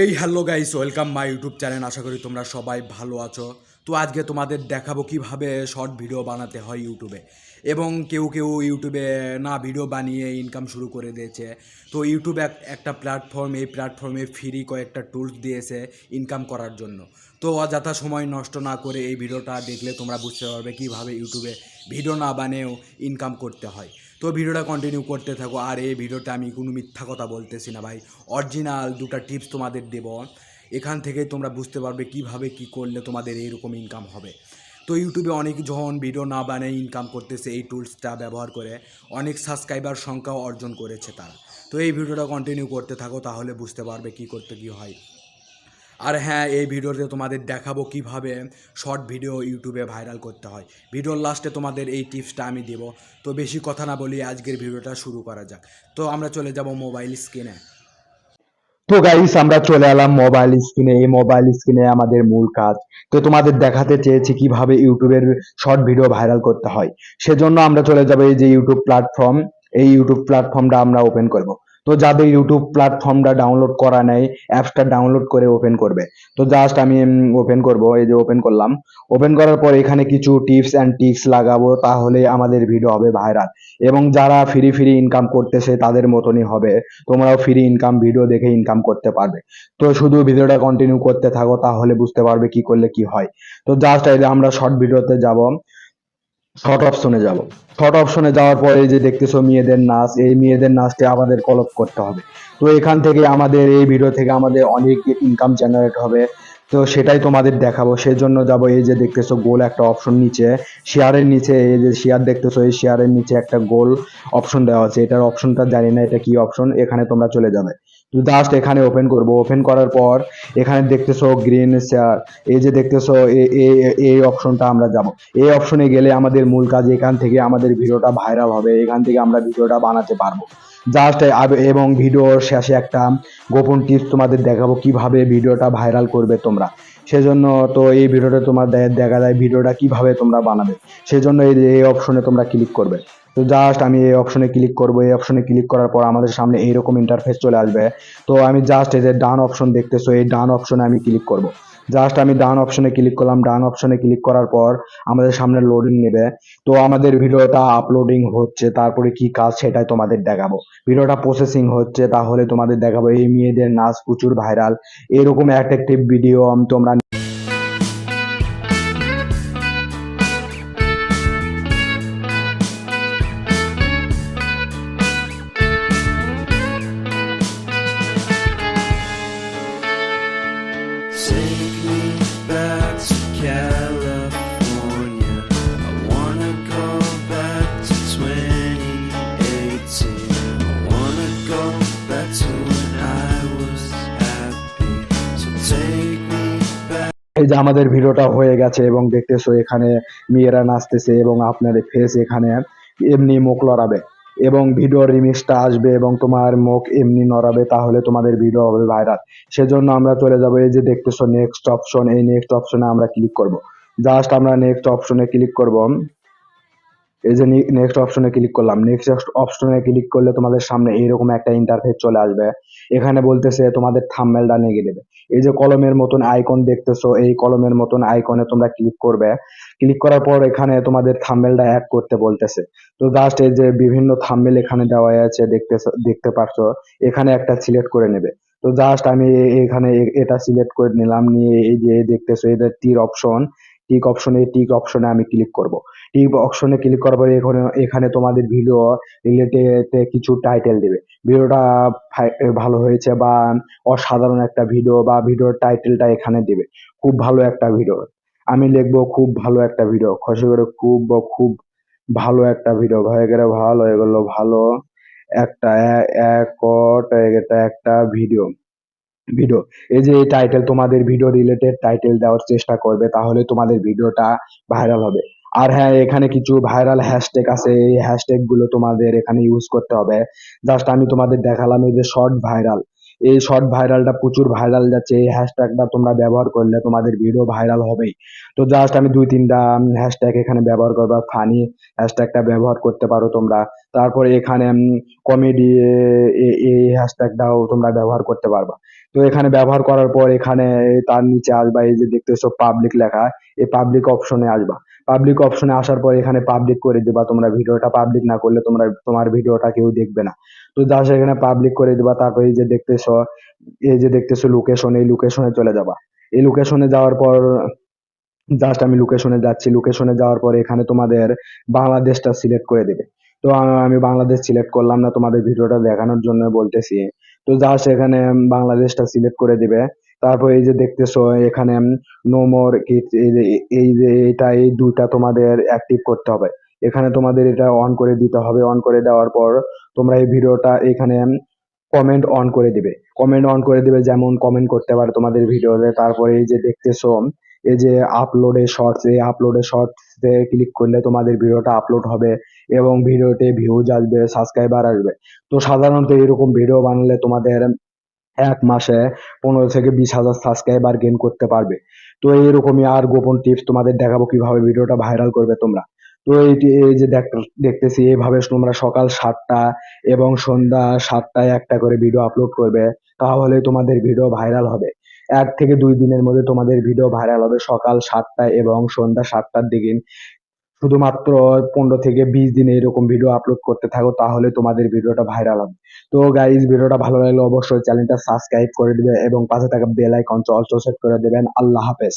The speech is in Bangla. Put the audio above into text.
এই hello guys, welcome my YouTube channel. আশা করি তোমরা সবাই ভালো আছো। তো আজকে তোমাদের দেখাবো কীভাবে শর্ট ভিডিও বানাতে হয় ইউটিউবে। এবং কেউ কেউ ইউটিউবে না ভিডিও বানিয়ে ইনকাম শুরু করে দিয়েছে। তো ইউটিউব এক, একটা প্ল্যাটফর্ম এই প্ল্যাটফর্মে ফ্রি কয়েকটা টুলস দিয়েছে ইনকাম করার জন্য। তো অযথা সময় নষ্ট না করে এই ভিডিওটা দেখলে তোমরা বুঝতে পারবে কীভাবে ইউটিউবে ভিডিও না বানিয়েও ইনকাম করতে হয়। তো ভিডিওটা কন্টিনিউ করতে থাকো। আর এই ভিডিওটা আমি কোনো মিথ্যা কথা বলতেছি না ভাই। অরিজিনাল দুটো টিপস তোমাদের দেব। এখান থেকে তোমরা বুঝতে পারবে কীভাবে কি করলে তোমাদের এইরকম ইনকাম হবে। তো ইউটিউবে অনেক যখন ভিডিও না বানিয়ে ইনকাম করতেছে, এই টুলসটা ব্যবহার করে অনেক সাবস্ক্রাইবার সংখ্যাও অর্জন করেছে তারা। তো এই ভিডিওটা কন্টিনিউ করতে থাকো, তাহলে বুঝতে পারবে কি করতে কি হয়। আর হ্যাঁ এই ভিডিওতে তোমাদের দেখাবো কীভাবে শর্ট ভিডিও ইউটিউবে ভাইরাল করতে হয়। ভিডিওর লাস্টে তোমাদের এই টিপসটা আমি দেব। তো বেশি কথা না বলি আজকের ভিডিওটা শুরু করা যাক। তো আমরা চলে যাব মোবাইল স্ক্রিনে তো গাইস আমরা চলে এলাম মোবাইল স্ক্রিনে এই মোবাইল স্ক্রিনে আমাদের মূল কাজ। তো তোমাদের দেখাতে চেয়েছি কীভাবে ইউটিউবের শর্ট ভিডিও ভাইরাল করতে হয়। সেজন্য আমরা চলে যাব এই যে ইউটিউব প্ল্যাটফর্ম এই ইউটিউব প্ল্যাটফর্মটা আমরা ওপেন করব। তো যাদের ইউটিউব প্ল্যাটফর্মটা ডাউনলোড করা নেই অ্যাপসটা ডাউনলোড করে ওপেন করবে। তো জাস্ট আমি ওপেন করব, এই যে ওপেন করলাম। ওপেন করার পর এখানে কিছু টিপস অ্যান্ড টিক্স লাগাবো, তাহলে আমাদের ভিডিও হবে ভাইরাল এবং যারা ফ্রি ফ্রি ইনকাম করতেছে, তাদের মতনই হবে। তোমরাও ফ্রি ইনকাম ভিডিও দেখে ইনকাম করতে পারবে। তো শুধু ভিডিওটা কন্টিনিউ করতে থাকো, তাহলে বুঝতে পারবে কি করলে কি হয়। তো জাস্ট এই আমরা শর্ট ভিডিওতে যাব। শর্ট অপশনে যাব। শর্ট অপশনে যাওয়ার পরে যে দেখতেছো মেয়েদের নাচ, এই মেয়েদের নাচটা আমাদের কলপ করতে হবে। তো এখান থেকে আমাদের এই ভিডিও থেকে আমাদের অনেক ইনকাম জেনারেট হবে। তো সেটাই তোমাদের দেখাবো। সেই জন্য যাব এই যে দেখতেছো গোল একটা অপশন নিচে। শেয়ারের নিচে, এই যে শেয়ার দেখতেছো, এই শেয়ারের নিচে একটা গোল অপশন দেওয়া আছে। এটার অপশনটা জানি না এটা কি অপশন এখানে তোমরা চলে যাবে। জাস্ট এখানে ওপেন করব। ওপেন করার পর এখানে দেখতেছো গ্রিন শেয়ার এই যে দেখতেছো এই অপশনটা আমরা যাব। এই অপশনে গেলে আমাদের মূল কাজ এখান থেকে আমাদের ভিডিওটা ভাইরাল হবে। এখান থেকে আমরা ভিডিওটা বানাতে পারব। জাস্ট এবং ভিডিওর শেষে একটা গোপন টিপস তোমাদের দেখাবো কীভাবে ভিডিওটা ভাইরাল করবে তোমরা। সেজন্য তো এই ভিডিওটা তোমার দেখা যায় ভিডিওটা কীভাবে তোমরা বানাবে। সেজন্য এই অপশনে তোমরা ক্লিক করবে। তো জাস্ট আমি এই অপশনে ক্লিক করব। এই অপশনে ক্লিক করার পর আমাদের সামনে এইরকম ইন্টারফেস চলে আসবে। তো আমি জাস্ট এই যে ডান অপশন দেখতেছো, এই ডান অপশনে আমি ক্লিক করব। জাস্ট আমি ডান অপশনে ক্লিক করলাম। ডান অপশনে ক্লিক করার পর আমাদের সামনে লোডিং নেবে। তো আমাদের ভিডিওটা আপলোডিং হচ্ছে, তারপরে কি কাজ সেটাই তোমাদের দেখাবো। ভিডিওটা প্রসেসিং হচ্ছে, তাহলে তোমাদের দেখাবো। এই মেয়েদের নাচ প্রচুর ভাইরাল এরকম অ্যাট্রাকটিভ ভিডিও আমি তোমরা এই যে আমাদের ভিডিওটা হয়ে গেছে এবং দেখতেছো এখানে মেয়েরা নাচতেছে এবং আপনার ফেস এখানে এমনি মুখ লড়াবে এবং ভিডিও রিমিক্সটা আসবে এবং তোমার মুখ এমনি নড়াবে তাহলে তোমাদের ভিডিও হবে ভাইরাল সেজন্য আমরা চলে যাব, এই যে দেখতেছো নেক্সট অপশন এই নেক্সট অপশনে আমরা ক্লিক করব। জাস্ট আমরা নেক্সট অপশনে ক্লিক করব। এই যে নেক্সট অপশনে ক্লিক করলাম। নেক্সট অপশনে ক্লিক করলে তোমাদের সামনে এইরকম একটা ইন্টারফেস চলে আসবে। এখানে বলতেছে তোমাদের থাম্বনেলটা নিয়ে দেবে এই যে কলমের মতন আইকন দেখতেছো, এই কলমের মতন আইকনে তোমরা ক্লিক করবে। ক্লিক করার পর এখানে তোমাদের থাম্বনেলটা অ্যাড করতে বলতেছে। তো জাস্ট এই যে বিভিন্ন থাম্বনেল এখানে দেওয়া আছে দেখতে দেখতে পারছ, এখানে একটা সিলেক্ট করে নেবে। তো জাস্ট আমি এখানে এটা সিলেক্ট করে নিলাম, নিয়ে এই যে দেখতেছো এটা টিক অপশন টিক অপশনে টিক অপশনে আমি ক্লিক করব। টিক অপশনে ক্লিক করার পরে এখানে এখানে তোমাদের ভিডিও রিলেটেড কিছু টাইটেল দিবে। ভিডিওটা ভালো হয়েছে বা অসাধারণ একটা ভিডিও বা ভিডিওর টাইটেলটা এখানে দিবে। খুব ভালো একটা ভিডিও আমি লিখব খুব ভালো একটা ভিডিও খসে করে খুব খুব ভালো একটা ভিডিও হয়ে গেলে ভালো, হয়ে গেলো ভালো। একটা একটা ভিডিও ভিডিও এই যে টাইটেল তোমাদের ভিডিও রিলেটেড টাইটেল দেওয়ার চেষ্টা করবে, তাহলে তোমাদের ভিডিওটা ভাইরাল হবে। আর হ্যাঁ এখানে কিছু ভাইরাল হ্যাশট্যাগ আছে, এই হ্যাশট্যাগগুলো তোমাদের এখানে ইউজ করতে হবে। জাস্ট আমি তোমাদের দেখালাম এই যে শর্ট ভাইরাল এই শর্ট ভাইরালটা প্রচুর ভাইরাল যাচ্ছে, এই হ্যাশট্যাগটা তোমরা ব্যবহার করলে তোমাদের ভিডিও ভাইরাল হবেই। তো জাস্ট আমি দুই তিনটা হ্যাশট্যাগ এখানে ব্যবহার করবা ফানি হ্যাশট্যাগটা ব্যবহার করতে পারো তোমরা। তারপরে এখানে কমেডি এই হ্যাশট্যাগটাও তোমরা ব্যবহার করতে পারবা। তো এখানে ব্যবহার করার পর এখানে, তার নিচে আসবা, এই যে দেখতেছো পাবলিক লেখা, এই পাবলিক অপশনে আসবা। পাবলিক অপশনে আসার পর এখানে পাবলিক করে দিবা। তোমরা ভিডিওটা পাবলিক না করলে তোমরা, তোমার ভিডিওটা কেউ দেখবে না। তো জাস্ট এখানে পাবলিক করে দিবা, তারপর এই যে দেখতেছো, এই যে দেখতেছো লোকেশন এই লোকেশনে চলে যাবা। এই লোকেশনে যাওয়ার পর জাস্ট আমি লোকেশনে যাচ্ছি। লোকেশনে যাওয়ার পর এখানে তোমাদের বাংলাদেশটা সিলেক্ট করে দেবে। তো আমি বাংলাদেশ সিলেক্ট করলাম না তোমাদের ভিডিওটা দেখানোর জন্য বলতেছি। তো জাস্ট এখানে বাংলাদেশটা সিলেক্ট করে দিবে। তারপর এই যে দেখতেছো, এখানে নো মোর এই যে এটা এই দুইটা তোমাদের অ্যাক্টিভ করতে হবে। এখানে তোমাদের এটা অন করে দিতে হবে। অন করে দেওয়ার পর তোমরা এই ভিডিওটা এখানে কমেন্ট অন করে দিবে। কমেন্ট অন করে দিবে যেমন কমেন্ট করতে পারে তোমাদের ভিডিওতে। তারপরে এই যে দেখতেছো এই যে আপলোডে শর্টস এই আপলোডে শর্টসে ক্লিক করলে তোমাদের ভিডিওটা আপলোড হবে এবং ভিডিওতে ভিউজ আসবে সাবস্ক্রাইবার আসবে। তো সাধারণত এরকম ভিডিও বানালে তোমাদের এক মাসে পনেরো থেকে বিশ হাজার সাবস্ক্রাইবার গেইন করতে পারবে। তো এইরকমই আর গোপন টিপস তোমাদের দেখাবো কীভাবে ভিডিওটা ভাইরাল করবে তোমরা। তো এইটি, এই যে দেখতেছি, এইভাবে তোমরা সকাল সাতটা এবং সন্ধ্যা সাতটায় একটা করে ভিডিও আপলোড করবে, তাহলে তোমাদের ভিডিও ভাইরাল হবে। এক থেকে দুই দিনের মধ্যে তোমাদের ভিডিও ভাইরাল হবে সকাল সাতটায় এবং সন্ধ্যা সাতটার দিকে। শুধুমাত্র পনেরো থেকে বিশ দিন এরকম ভিডিও আপলোড করতে থাকো, তাহলে তোমাদের ভিডিওটা ভাইরাল হবে। তো গাইজ ভিডিওটা ভালো লাগলে অবশ্যই চ্যানেলটা সাবস্ক্রাইব করে দিবে এবং পাশে থাকা বেল আইকন অল সেট করে দেবেন। আল্লাহ হাফেজ।